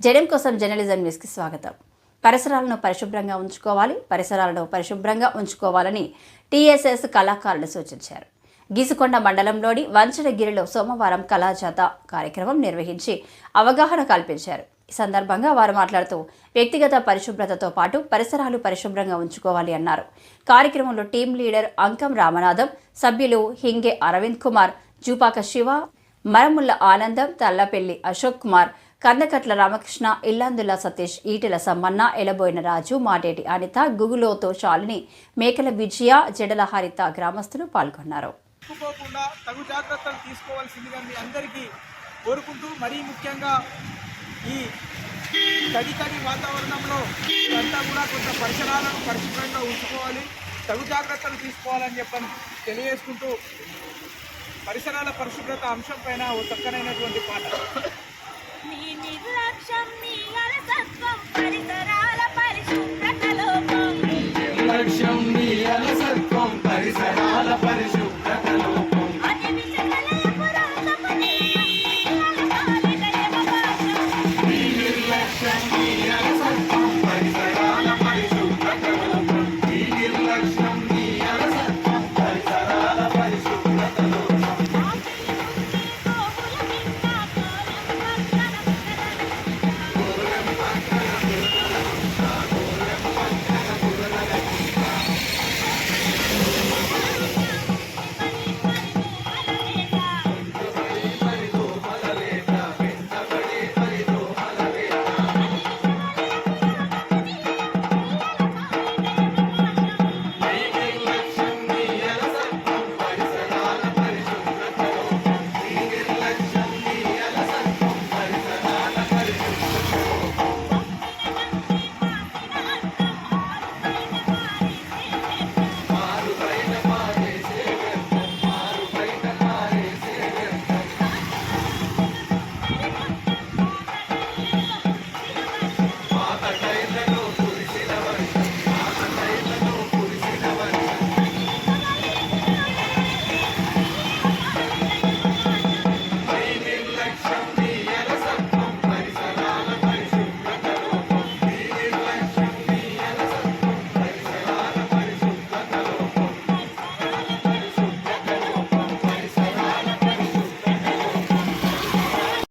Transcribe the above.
జనం కోసం జర్నలిజం న్యూస్కి స్వాగతం. పరిసరాలను పరిశుభ్రంగా ఉంచుకోవాలి పరిసరాలను పరిశుభ్రంగా ఉంచుకోవాలని టీఎస్ఎస్ కళాకారులు సూచించారు. గీసుకొండ మండలంలోని వంచనగిరిలో సోమవారం కళాజాత కార్యక్రమం నిర్వహించి అవగాహన కల్పించారు. ఈ సందర్భంగా వారు మాట్లాడుతూ వ్యక్తిగత పరిశుభ్రతతో పాటు పరిసరాలు పరిశుభ్రంగా ఉంచుకోవాలి అన్నారు. కార్యక్రమంలో టీం లీడర్ అంకం రామనాథం సభ్యులు హింగే అరవింద్ కుమార్ జూపాక శివ మరముల్ల ఆనందం తల్లపెల్లి అశోక్ కుమార్ కందకట్ల రామకృష్ణ ఇల్లందుల సతీష్ ఈటెల సమ్మన్న ఎలబోయిన రాజు మాటేటి అనిత గుగులోతో శాలిని మేకల విజయ జడల హరిత గ్రామస్తులు పాల్గొన్నారు. తగు జాగ్రత్తలు తీసుకోవాల్సిందిగా మీ అందరికీ కోరుకుంటూ మరీ ముఖ్యంగా ఈ తడి తడి వాతావరణంలో అంతా కూడా కొంత పరిసరాలను పరిశుభ్రంగా ఉంచుకోవాలి. తగు జాగ్రత్తలు తీసుకోవాలని చెప్పని తెలియజేసుకుంటూ పరిసరాల పరిశుభ్రత అంశం పైన ఓ చక్కనైనటువంటి పాట. పరిసరాల పరిశుభ్రత లోపం. లక్ష్యం అలసత్వం పరిసరాల